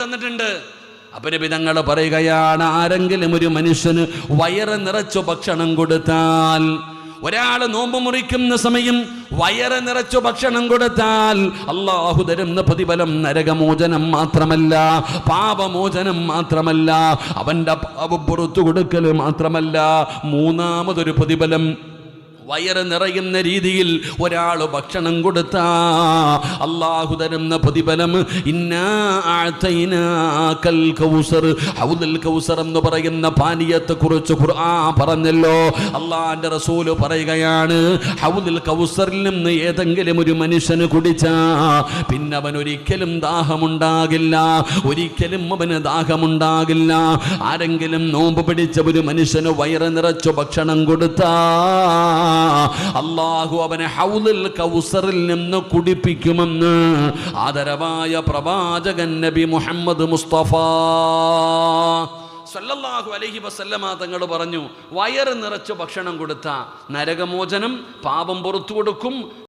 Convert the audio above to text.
തന്നിട്ടുണ്ട്. അപരപിതങ്ങൾ പറയുകയാണ് ആരെങ്കിലും ഒരു മനുഷ്യന് വയറ് നിറച്ചു ഭക്ഷണം കൊടുത്താൽ ഒരാൾ നോമ്പ് മുറിക്കുന്ന സമയം വയറ് നിറച്ചു ഭക്ഷണം കൊടുത്താൽ അള്ളാഹു തരുന്ന പ്രതിഫലം നരകമോചനം മാത്രമല്ല പാപമോചനം മാത്രമല്ല അവന്റെ പാപം പുറത്തു കൊടുക്കൽ മാത്രമല്ല മൂന്നാമതൊരു പ്രതിഫലം വയറ് നിറയുന്ന രീതിയിൽ ഒരാൾ ഭക്ഷണം കൊടുത്ത. അള്ളാഹു തരുന്ന പ്രതിഫലം കൗസർ. എന്ന് പറയുന്ന പാനീയത്തെ കുറിച്ച് ഖുർആൻ പറഞ്ഞല്ലോ. അള്ളാന്റെ റസൂൽ പറയുകയാണ് ഹൗദുൽ കൗസറിൽ നിന്ന് ഏതെങ്കിലും ഒരു മനുഷ്യന് കുടിച്ചാ പിന്നെ അവൻ ഒരിക്കലും ദാഹമുണ്ടാകില്ല. ഒരിക്കലും അവന് ദാഹമുണ്ടാകില്ല. ആരെങ്കിലും നോമ്പ് പിടിച്ച ഒരു മനുഷ്യന് വയറ് നിറച്ചു ഭക്ഷണം കൊടുത്താ അള്ളാഹു അവനെ ഹൗലിൽ കൗസറിൽ നിന്ന് കുടിപ്പിക്കുമെന്ന് ആദരവായ പ്രവാചകൻ നബി മുഹമ്മദ് മുസ്തഫ സല്ലല്ലാഹു അലഹി വസല്ലമ തങ്ങൾ പറഞ്ഞു വയറ് നിറച്ച് ഭക്ഷണം കൊടുത്ത നരകമോചനം പാപം പുറത്തു കൊടുക്കും.